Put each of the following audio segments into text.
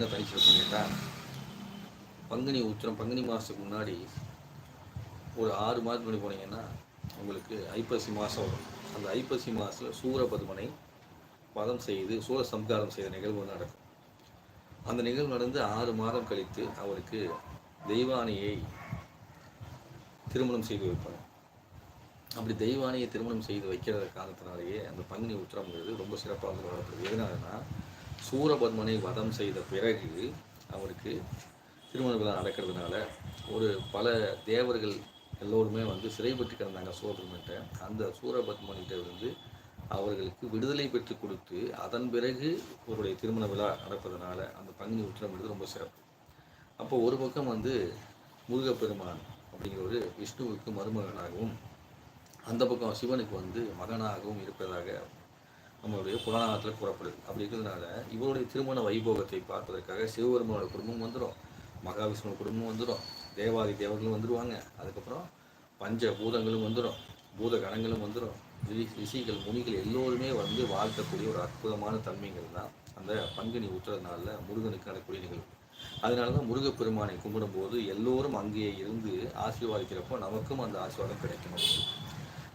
என்ன தனிச்சிருக்கும் கேட்டால் பங்குனி உத்திரம் பங்குனி மாதத்துக்கு முன்னாடி ஒரு ஆறு மாதத்துக்கு பண்ணி போனீங்கன்னா உங்களுக்கு ஐப்பசி மாதம் வரும். அந்த ஐப்பசி மாதத்தில் சூரபதுமனை பதம் செய்து சூர சம்காரம் செய்த நிகழ்வு நடக்கும். அந்த நிகழ்வு நடந்து ஆறு மாதம் கழித்து அவருக்கு தெய்வானையை திருமணம் செய்து வைப்பாங்க. அப்படி தெய்வானையை திருமணம் செய்து வைக்கிற காரணத்தினாலேயே அந்த பங்குனி உத்திரம்ங்கிறது ரொம்ப சிறப்பாக வந்து வரப்படுது எதனாலன்னா சூரபத்மனை வதம் செய்த பிறகு அவருக்கு திருமண விழா நடக்கிறதுனால ஒரு பல தேவர்கள் எல்லோருமே வந்து சிறைப்பட்டு கிடந்தாங்க சூரபத்மன்கிட்ட அந்த சூரபத்மன்கிட்ட இருந்து அவர்களுக்கு விடுதலை பெற்று கொடுத்து அதன் பிறகு அவருடைய திருமண விழா நடப்பதனால அந்த பங்குனி உத்திரம்ங்கிறது ரொம்ப சிறப்பு. அப்போ ஒரு பக்கம் வந்து முருகப்பெருமான் அப்படிங்கிற ஒரு விஷ்ணுவுக்கு மருமகனாகவும் அந்த பக்கம் சிவனுக்கு வந்து மகனாகவும் இருப்பதாக நம்மளுடைய புராணத்தில் கூறப்படுது. அப்படி இருக்கிறதுனால இவருடைய திருமண வைபோகத்தை பார்ப்பதற்காக சிவபெருமானோட குடும்பம் வந்துடும் மகாவிஷ்ணு குடும்பம் வந்துடும் தேவாதி தேவர்களும் வந்துடுவாங்க அதுக்கப்புறம் பஞ்ச பூதங்களும் வந்துடும் பூத கணங்களும் வந்துடும் ரிஷி ரிஷிகள் முனிகள் எல்லோருமே வந்து வாழ்த்தக்கூடிய ஒரு அற்புதமான தன்மைகள் தான் அந்த பங்குனி உத்திர நாளில் முருகனுக்கு நடக்கூடிய நிகழ்வு. அதனால தான் முருகப்பெருமானை கும்பிடும்போது எல்லோரும் அங்கேயே இருந்து ஆசீர்வாதிக்கிறப்போ நமக்கும் அந்த ஆசீர்வாதம் கிடைக்கணும்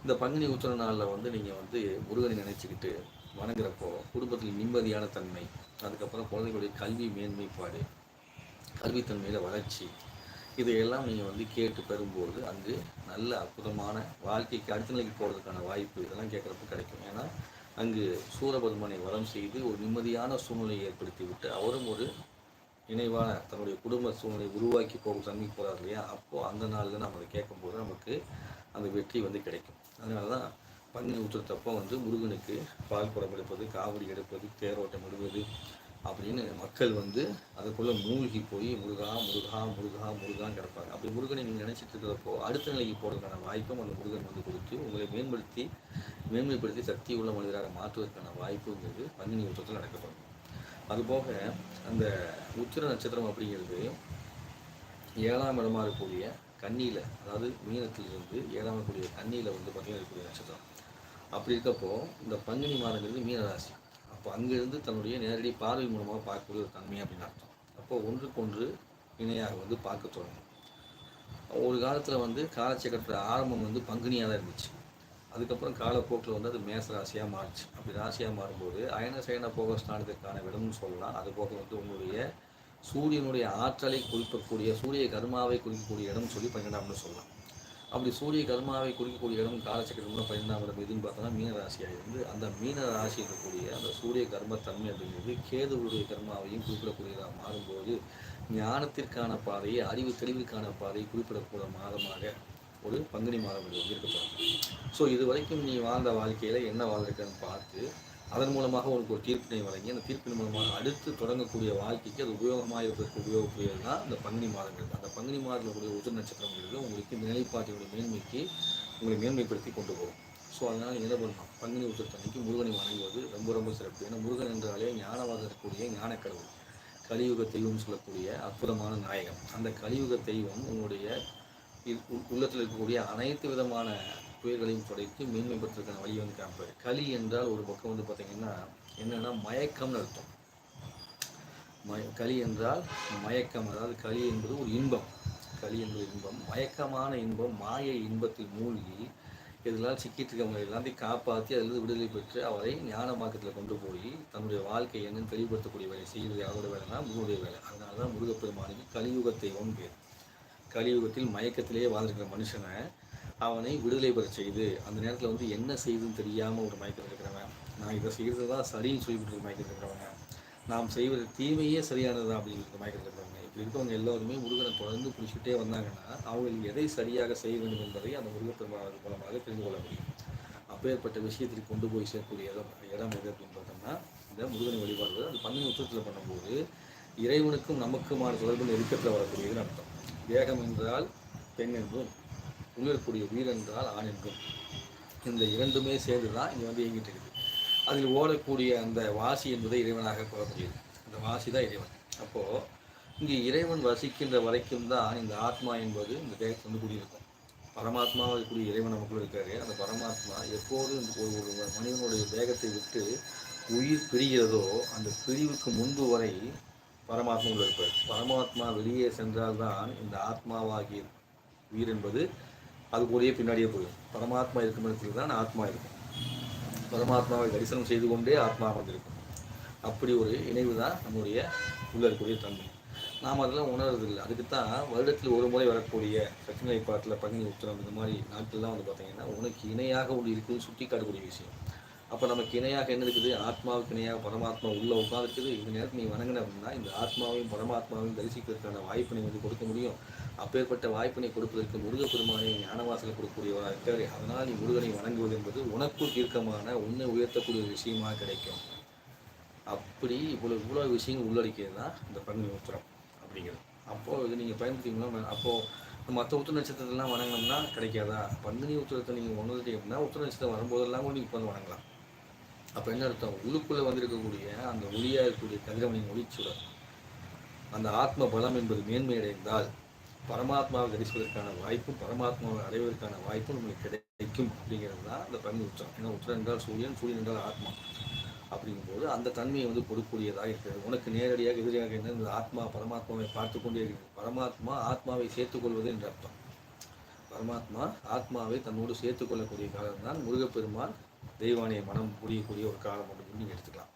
இந்த பங்குனி உத்திர நாளில் வந்து நீங்கள் வந்து முருகனை நினைச்சிக்கிட்டு வணங்குறப்போ குடும்பத்தில் நிம்மதியான தன்மை அதுக்கப்புறம் குழந்தைகளுடைய கல்வி மேன்மைப்பாடு கல்வித்தன்மையில் வளர்ச்சி இதையெல்லாம் நீங்கள் வந்து கேட்டு பெறும்போது அங்கு நல்ல அற்புதமான வாழ்க்கைக்கு அடுத்த நிலைக்கு போகிறதுக்கான வாய்ப்பு இதெல்லாம் கேட்குறப்ப கிடைக்கும். ஏன்னா அங்கு சூரபெருமனை வரம் செய்து ஒரு நிம்மதியான சூழ்நிலையை ஏற்படுத்தி விட்டு அவரும் ஒரு நினைவான தன்னுடைய குடும்ப சூழ்நிலையை உருவாக்கி போகும் தன்மைக்கு போகிறார் இல்லையா? அப்போது அந்த நாளில் நம்ம அதை கேட்கும்போது நமக்கு அந்த வெற்றி வந்து கிடைக்கும். அதனால தான் பங்குனி உத்திரத்தப்போ வந்து முருகனுக்கு பால் குடம் எடுப்பது காவடி எடுப்பது தேரோட்டம் விடுவது அப்படின்னு மக்கள் வந்து அதுக்குள்ளே மூழ்கி போய் முருகா முருகா முருகா முருகான்னு கிடப்பாங்க. அப்படி முருகனை நீங்கள் நினச்சிட்டு இருக்கிறப்போ அடுத்த நிலைக்கு போகிறதுக்கான வாய்ப்பும் அந்த முருகன் வந்து கொடுத்து உங்களை மேம்படுத்தி மேன்மைப்படுத்தி சக்தி உள்ள மனிதராக மாற்றுவதற்கான வாய்ப்புங்கிறது பங்குனி உத்திரத்தில் நடக்கப்படும். அதுபோக அந்த உத்திர நட்சத்திரம் அப்படிங்கிறது ஏழாம் இடமா இருக்கக்கூடிய கண்ணியில் அதாவது மீனத்திலிருந்து ஏழாம் இருக்கக்கூடிய கண்ணியில் வந்து பார்த்தீங்கன்னா இருக்கக்கூடிய நட்சத்திரம். அப்படி இருக்கப்போ இந்த பங்குனி மாதங்கிறது மீனராசி அப்போ அங்கிருந்து தன்னுடைய நேரடி பார்வை மூலமாக பார்க்கக்கூடிய ஒரு தன்மை அப்படின்னு அர்த்தம். அப்போது ஒன்றுக்கொன்று இணையாக வந்து பார்க்க தொடங்கும். ஒரு காலத்தில் வந்து காலச்சக்கரத்தில் ஆரம்பம் வந்து பங்குனியாக தான் இருந்துச்சு. அதுக்கப்புறம் காலப்போக்கில் வந்து அது மேச ராசியாக மாறுச்சு. அப்படி ராசியாக மாறும்போது அயன சயன போக ஸ்தானத்துக்கான விடம்னு சொல்லலாம். அது போக வந்து உங்களுடைய சூரியனுடைய ஆற்றலை குறிக்கக்கூடிய சூரிய கர்மாவை குறிக்கக்கூடிய இடம்னு சொல்லி பன்னிரெண்டாம்னு சொல்லலாம். அப்படி சூரிய கர்மாவை குறிக்கக்கூடிய இடம் காலச்சக்கரம்ல பன்னெண்டாம் இடம் எதுன்னு பார்த்தோம்னா மீனராசியாக இருந்து அந்த மீன ராசி இருக்கக்கூடிய அந்த சூரிய கர்ம தன்மை அப்படிங்கிறது கேதுவுடைய கர்மாவையும் குறிப்பிடக்கூடியதாக மாறும்போது ஞானத்திற்கான பாதையை அறிவு தெளிவுக்கான பாதையை குறிப்பிடக்கூடிய மாதமாக ஒரு பங்குனி மாதம் இது இருக்கப்படும் ஸோ இது வரைக்கும் நீ வாழ்ந்த வாழ்க்கையில் என்ன வாழ்ந்திருக்கன்னு பார்த்து அதன் மூலமாக உனக்கு ஒரு தீர்ப்பினை வழங்கி அந்த தீர்ப்பின் மூலமாக அடுத்து தொடங்கக்கூடிய வாழ்க்கைக்கு அது உபயோகமாக இருப்பதற்கு உபயோகக்கூடியது தான் இந்த பங்குனி மாதங்கள். அந்த பங்குனி மாதத்தில் கூடிய உதிர் நட்சத்திரங்கிறது உங்களுக்கு இந்த நிலைப்பாட்டினுடைய மேன்மைக்கு உங்களை மேன்மைப்படுத்தி கொண்டு போகும். ஸோ அதனால் என்ன பண்ணலாம் பங்குனி உத்திரத்தன்னைக்கு முருகனை வணங்குவது ரொம்ப ரொம்ப சிறப்பு. ஏன்னா முருகன் என்றாலே ஞானவாதம் இருக்கக்கூடிய ஞானக்கடவுள். கலியுக தெய்வம் சொல்லக்கூடிய அற்புதமான நாயகம் அந்த கலியுக தெய்வம் உங்களுடைய உள்ளத்தில் இருக்கக்கூடிய அனைத்து விதமான புயல்களையும் துடைத்து மேன்மைப்படுத்துறதுக்கான வழி வந்து காமிப்பார். களி என்றால் ஒரு பக்கம் வந்து பார்த்தீங்கன்னா என்னன்னா மயக்கம்னு அர்த்தம். மய களி என்றால் மயக்கம். அதாவது களி என்பது ஒரு இன்பம். களி என்பது இன்பம். மயக்கமான இன்பம் மாயை இன்பத்தில் மூழ்கி இதெல்லாம் சிக்கிட்டு இருக்கவங்க எல்லாத்தையும் காப்பாற்றி அதிலிருந்து விடுதலை பெற்று அவரை ஞான மார்க்கத்தில் கொண்டு போய் தன்னுடைய வாழ்க்கை என்னன்னு தெளிவுபடுத்தக்கூடிய வேலை செய்கிறது யாரோட வேலைனா முருகனுடைய வேலை. அதனால தான் முருகப்பெருமானுக்கு கலியுகத்தை ஒன்று. கலியுகத்தில் மயக்கத்திலேயே வாழ்ந்துருக்கிற மனுஷனை அவனை விடுதலை பெற செய்து அந்த நேரத்தில் வந்து என்ன செய்யுதுன்னு தெரியாமல் ஒரு மயக்கத்தில் இருக்கிறவன். நான் இதை செய்கிறது தான் சரின்னு சொல்லிவிட்டு ஒரு மயக்கத்தில் இருக்கிறவங்க நாம் செய்வது தீமையே சரியானது அப்படிங்கிற மயக்கத்தில் இருக்கிறவங்க. இப்படி இருக்கவங்க எல்லாருமே முருகனை தொடர்ந்து பிடிச்சிக்கிட்டே வந்தாங்கன்னா அவங்களுக்கு எதை சரியாக செய்ய வேண்டும் என்பதை அந்த முருகப்பெருமானது மூலமாக தெரிந்து கொள்ள முடியும். அப்பேற்பட்ட விஷயத்திற்கு கொண்டு போய் சேர்க்கக்கூடிய இடம் இடம் எது அப்படின்னு பார்த்தோம்னா இந்த முருகனை வழிபாடு அது பன்னெண்டு உச்சத்தில் பண்ணும்போது இறைவனுக்கும் நமக்குமான தொடர்பு நெருக்கத்தில் வரக்கூடியதுன்னு அர்த்தம். தேகம் என்றால் பெண் என்றும் உணரக்கூடிய உயிர் என்றால் ஆண் என்றும். இந்த இரண்டுமே சேர்ந்து தான் இங்கே வந்து இயங்கிட்டு இருக்குது. அதில் ஓடக்கூடிய அந்த வாசி என்பதை இறைவனாக கூறக்கூடியது அந்த வாசி தான் இறைவன். அப்போது இங்கே இறைவன் வசிக்கின்ற வரைக்கும் தான் இந்த ஆத்மா என்பது இந்த தேகத்தில் வந்து குடியிருக்கும். பரமாத்மாவை கூடிய இறைவன் நமக்குள்ள இருக்காரு. அந்த பரமாத்மா எப்போது இந்த ஒரு ஒரு மனிதனுடைய தேகத்தை விட்டு உயிர் பிரிகிறதோ அந்த பிரிவுக்கு முன்பு வரை பரமாத்மா இருப்பார். பரமாத்மா வெளியே சென்றால்தான் இந்த ஆத்மாவாகிய உயிர் என்பது அது கூடயே பின்னாடியே போயிடும். பரமாத்மா இருக்கும் இடத்துல தான் ஆத்மா இருக்கும். பரமாத்மாவை தரிசனம் செய்து கொண்டே ஆத்மா அமர்ந்திருக்கும். அப்படி ஒரு இணைவு தான் நம்முடைய உள்ள இருக்கக்கூடிய தன்மை. நாம் அதெல்லாம் உணர்றதில்லை. அதுக்கு தான் வருடத்தில் ஒரு முறை வரக்கூடிய சச்சினை பாட்டில் பங்குனி உத்தரம் இந்த மாதிரி நாட்கள்லாம் வந்து பார்த்தீங்கன்னா உனக்கு இணையாக ஒன்று இருக்குதுன்னு சுட்டி காட்டக்கூடிய விஷயம். அப்போ நமக்கு இணையாக என்ன இருக்குது? ஆத்மாவுக்கு இணையாக பரமாத்மா உள்ளே உட்காந்துருக்குது இந்த நேரத்தில் நீ வணங்கின அப்படின்னா இந்த ஆத்மாவையும் பரமாத்மாவையும் தரிசிக்கிறதுக்கான வாய்ப்பினை வந்து கொடுக்க முடியும். அப்பேற்பட்ட வாய்ப்பினை கொடுப்பதற்கு முருக பெருமானை ஞானவாசலை கொடுக்கக்கூடியவராக இருக்காரு. அதனால் நீ முருகனை வணங்குவது என்பது உனக்குள் தீர்க்கமான உன்னை உயர்த்தக்கூடிய விஷயமாக விஷயமா கிடைக்கும். அப்படி இவ்வளோ இவ்வளோ விஷயங்கள் உள்ளடக்கியது தான் இந்த பங்குனி உத்திரம் அப்படிங்கிறது. அப்போது இது நீங்கள் பயன்படுத்திங்களா அப்போது மற்ற உத்திர நட்சத்திரத்தெல்லாம் வணங்கினோம்னா கிடைக்காதா? பங்குனி உத்திரத்தை நீங்கள் ஒன்று அப்படின்னா உத்திர நட்சத்திரம் வரும்போதெல்லாம் கூட நீங்கள் வந்து வணங்கலாம். அப்போ என்ன அர்த்தம்? உள்ளுக்குள்ளே வந்திருக்கக்கூடிய அந்த ஒளியாக இருக்கக்கூடிய கதிரவனின் ஒளிச்சுடர் அந்த ஆத்ம பலம் என்பது மேன்மையடைந்தால் பரமாத்மாவை தரிசுவதற்கான வாய்ப்பும் பரமாத்மாவை அடைவதற்கான வாய்ப்பும் நம்மளுக்கு கிடைக்கும் அப்படிங்கிறது தான் அந்த பங்கு உச்சம். ஏன்னா உத்திரம் என்றால் சூரியன் சூரியன் என்றால் ஆத்மா. அப்படிங்கும்போது அந்த தன்மையை வந்து கொடுக்கக்கூடியதாக இருக்கிறது. உனக்கு நேரடியாக எதிராக என்ன இந்த ஆத்மா பரமாத்மாவை பார்த்து கொண்டே இருக்கிறது. பரமாத்மா ஆத்மாவை சேர்த்துக்கொள்வது என்ற அர்த்தம். பரமாத்மா ஆத்மாவை தன்னோடு சேர்த்துக்கொள்ளக்கூடிய காலம் தான் முருகப்பெருமான் தெய்வானைய மனம் புரியக்கூடிய ஒரு காலம் அப்படின்னு நீங்கள் எடுத்துக்கலாம்.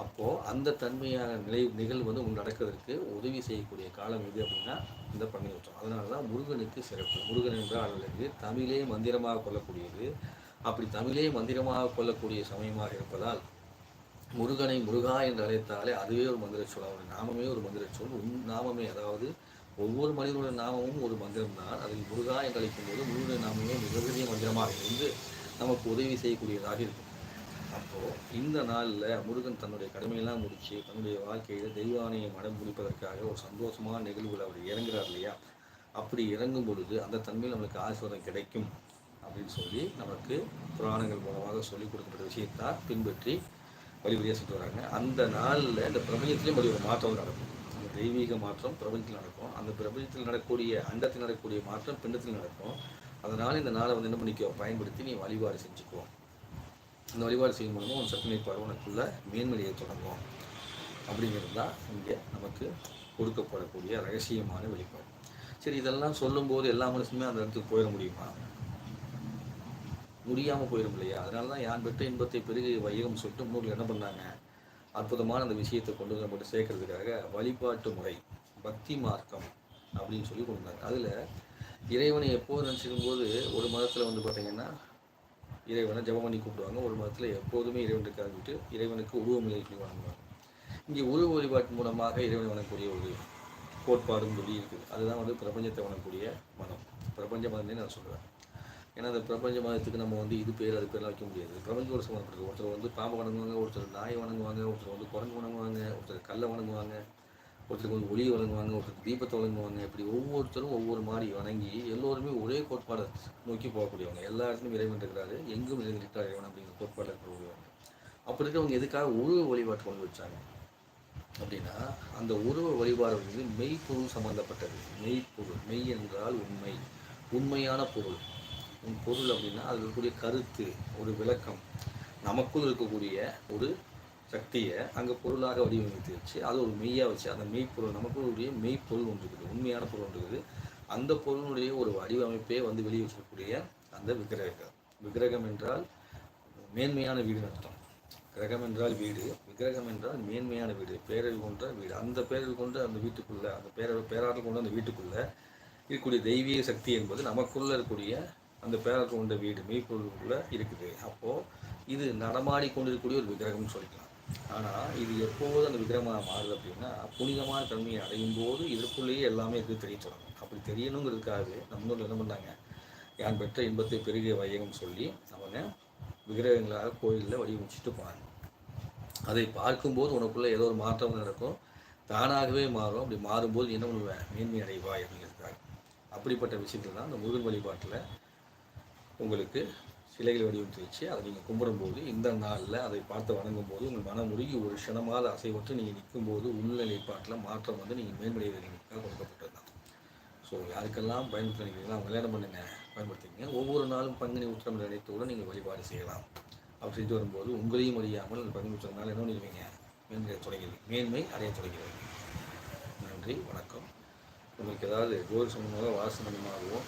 அப்போது அந்த தன்மையான நிலை நிகழ்வு வந்து உங்களுக்கு நடக்கிறதுக்கு உதவி செய்யக்கூடிய காலம் எது அப்படின்னா இந்த பங்குனி உற்சவம் அதனால தான் முருகனுக்கு சிறப்பு. முருகன் என்றால் அல்லது தமிழே மந்திரமாக கொள்ளக்கூடியது. அப்படி தமிழே மந்திரமாக கொள்ளக்கூடிய சமயமாக இருப்பதால் முருகனை முருகா என்று அழைத்தாலே அதுவே ஒரு மந்திர சொல் அவருடைய நாமமே ஒரு மந்திர சொல் உன் நாமமே அதாவது ஒவ்வொரு மனிதனுடைய நாமமும் ஒரு மந்திரம் தான் அதில் முருகா என்று அழைக்கும் போது முருகனுடைய நாமமே மிகப்பெரிய மந்திரமாக இருந்து நமக்கு உதவி செய்யக்கூடியதாக இருக்கும். அப்போது இந்த நாளில் முருகன் தன்னுடைய கடமையெல்லாம் முடித்து தன்னுடைய வாழ்க்கையில் தெய்வானையை மடம் முடிப்பதற்காக ஒரு சந்தோஷமான நிகழ்வுகள் அவர் இறங்குறார் இல்லையா? அப்படி இறங்கும் பொழுது அந்த தன்மையில் நம்மளுக்கு ஆசீர்வாதம் கிடைக்கும் அப்படின்னு சொல்லி நமக்கு புராணங்கள் மூலமாக சொல்லிக் கொடுக்கப்பட்ட விஷயத்தை பின்பற்றி வழிபடியாக சொல்லிட்டு வராங்க. அந்த நாளில் இந்த பிரபஞ்சத்திலேயும் ஒரு மாற்றம் நடக்கும். அந்த தெய்வீக மாற்றம் பிரபஞ்சத்தில் நடக்கும். அந்த பிரபஞ்சத்தில் நடக்கக்கூடிய அண்டத்தில் நடக்கக்கூடிய மாற்றம் பிண்டத்தில் நடக்கும். அதனால் இந்த நாளை வந்து என்ன பண்ணிக்கோ? பயன்படுத்தி நீ வழிபாடு செஞ்சுக்குவோம் இந்த வழிபாடு செய்யும் மூலமாக உன் சத்தினை பருவனுக்குள்ள மேன்மொழியை தொடங்கும் அப்படிங்கிறது தான் இங்கே நமக்கு கொடுக்கப்படக்கூடிய ரகசியமான வெளிப்பாடு சரி இதெல்லாம் சொல்லும்போது எல்லா மனுஷனுமே அந்த இடத்துக்கு போயிட முடியுமா? முடியாமல் போயிடும் இல்லையா அதனால தான் யான் பெற்ற இன்பத்தை பெருகி வையகம் சொல்லிட்டு முன்னோர்கள் என்ன பண்ணாங்க? அற்புதமான அந்த விஷயத்தை கொண்டு வந்து நம்மகிட்ட சேர்க்கறதுக்காக வழிபாட்டு முறை பக்தி மார்க்கம் அப்படின்னு சொல்லி கொண்டு வந்தாங்க அதில் இறைவனை எப்போது நினச்சிக்கும் போது ஒரு மதத்தில் வந்து பார்த்திங்கன்னா இறைவனை ஜபம் பண்ணி கூப்பிடுவாங்க. ஒரு மதத்தில் எப்போதுமே இறைவன் இருக்காதுட்டு இறைவனுக்கு உருவம் இல்லை சொல்லி வணங்குவாங்க. இங்கே உருவ வழிபாட்டு மூலமாக இறைவனை வணங்கக்கூடிய ஒரு கோட்பாடும் சொல்லி இருக்குது. அதுதான் வந்து பிரபஞ்சத்தை வணங்கக்கூடிய மதம். பிரபஞ்ச மதம்னே நான் சொல்லுவேன் ஏன்னா அந்த பிரபஞ்ச மதத்துக்கு நம்ம வந்து இது பேர் அது பேர்லாம் வைக்க முடியாது. பிரபஞ்சோட சம்மந்தப்பட்டது ஒருத்தர் வந்து பாம்பு வணங்குவாங்க ஒருத்தர் நாயை வணங்குவாங்க ஒருத்தர் வந்து குரங்கு வணங்குவாங்க ஒருத்தர் கல்லை வணங்குவாங்க. ஒருத்தருக்கு வந்து ஒளி வழங்குவாங்க ஒருத்தர் தீபத்தை வழங்குவாங்க இப்படி ஒவ்வொருத்தரும் ஒவ்வொரு மாதிரி வணங்கி எல்லோருமே ஒரே கோட்பாடை நோக்கி போகக்கூடியவங்க. எல்லா இடத்துலையும் இறைவன் இருக்கிறாரு எங்கும் இருக்கிறார் இறைவன் அப்படிங்கிற கோட்பாடு இருக்கக்கூடியவங்க அப்படி இருக்கிறவங்க எதுக்காக உருவ வழிபாட்டு கொண்டு வச்சாங்க? அப்படின்னா அந்த உருவ வழிபாடு வந்து மெய்ப்பொருள் சம்மந்தப்பட்டது மெய்ப்பொருள் மெய் என்றால் உண்மை. உண்மையான பொருள். உன் பொருள் அப்படின்னா அதில் இருக்கக்கூடிய கருத்து ஒரு விளக்கம் நமக்குள் இருக்கக்கூடிய ஒரு சக்தியை அங்கே பொருளாக வடிவமைத்து வச்சு அது ஒரு மெய்யாக வச்சு அந்த மெய்ப்பொருள் நமக்குடைய மெய்ப்பொருள் ஒன்று இருக்குது உண்மையான பொருள் ஒன்று இருக்குது. அந்த பொருளுடைய ஒரு வடிவமைப்பே வந்து வெளியே அந்த விக்கிரகம் விக்கிரகம் என்றால் மேன்மையான வீடுன்னு அர்த்தம். கிரகம் என்றால் வீடு விக்கிரகம் என்றால் மேன்மையான வீடு பேரறிவு கொண்ட வீடு. அந்த பேரறிவு கொண்டு அந்த வீட்டுக்குள்ளே அந்த பேர பேராற்றல் கொண்டு அந்த வீட்டுக்குள்ளே இருக்கக்கூடிய தெய்வீக சக்தி என்பது நமக்குள்ளே இருக்கக்கூடிய அந்த பேராற்றல் கொண்ட வீடு மெய்ப்பொருளுக்குள்ளே இருக்குது. அப்போது இது நடமாடி கொண்டிருக்கக்கூடிய ஒரு விக்கிரகம்னு சொல்லிக்கலாம். ஆனால் இது எப்போது அந்த விக்கிரகமாக மாறுது அப்படின்னா புனிதமான தன்மையை அடையும் போது இதற்குள்ளேயே எல்லாமே இருக்குது தெரிய தொடங்கும் அப்படி தெரியணுங்கிறதுக்காகவே நம்ம என்ன பண்ணாங்க? யான் பெற்ற இன்பத்தை பெருகிய வையகம் சொல்லி அவங்க விக்கிரகங்களாக கோயிலில் வடிவமைச்சிட்டு போனாங்க. அதை பார்க்கும்போது உனக்குள்ள ஏதோ ஒரு மாற்றம் நடக்கும். தானாகவே மாறும். அப்படி மாறும்போது என்ன பண்ணுவேன் மேன்மை அடைவாய் அப்படிங்கிறதுக்காக. அப்படிப்பட்ட விஷயத்தில் தான் அந்த முருகன் வழிபாட்டில் உங்களுக்கு சிலைகளை வடிவமைத்து வச்சு அதை நீங்கள் கும்பிடும்போது இந்த நாளில் அதை பார்த்து வணங்கும் போது உங்கள் மனம் ஒரு க்ஷணமாத அசைவற்று நீங்கள் நிற்கும்போது உள்நிலைப்பாட்டில் மாற்றம் வந்து நீங்கள் மேன்மடைவதற்காக கொடுக்கப்பட்டது தான் ஸோ யாருக்கெல்லாம் பயன்படுத்த நினைக்கிறீங்களோ அவங்க கல்யாணம் பண்ணுங்க பயன்படுத்திங்க ஒவ்வொரு நாளும் பங்குனி உத்திரம் நினைத்தோடு நீங்கள் வழிபாடு செய்யலாம். அப்படி செஞ்சு வரும்போது உங்களையும் அறியாமல் அந்த பங்குனி உத்திரம் நாள் என்ன பண்ணுவீங்க மேன்மை தொடங்கிறது மேன்மை அடைய தொடங்கிறது நன்றி வணக்கம். உங்களுக்கு ஏதாவது ஜோதி சம்பந்தமாக வாசனமாகவோ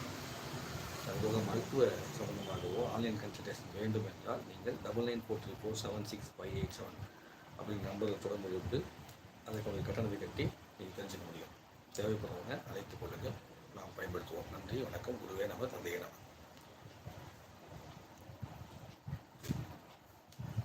அதுபோக மருத்துவ சம்பந்தமாகவோ ஆன்லைன் கன்சல்டேஷன் வேண்டும் என்றால் நீங்கள் double nine four three four seven six five eight seven அப்படிங்கிற நம்பரை தொடர்பு கொண்டு அதற்கான கட்டணத்தை கட்டி நீங்கள் தெரிஞ்சுக்க முடியும். தேவைப்படுறவங்க அழைத்து கொள்ளுங்கள். நாம் பயன்படுத்துவோம். நன்றி. வணக்கம். குருவே நம்ம தந்தையே நம்ம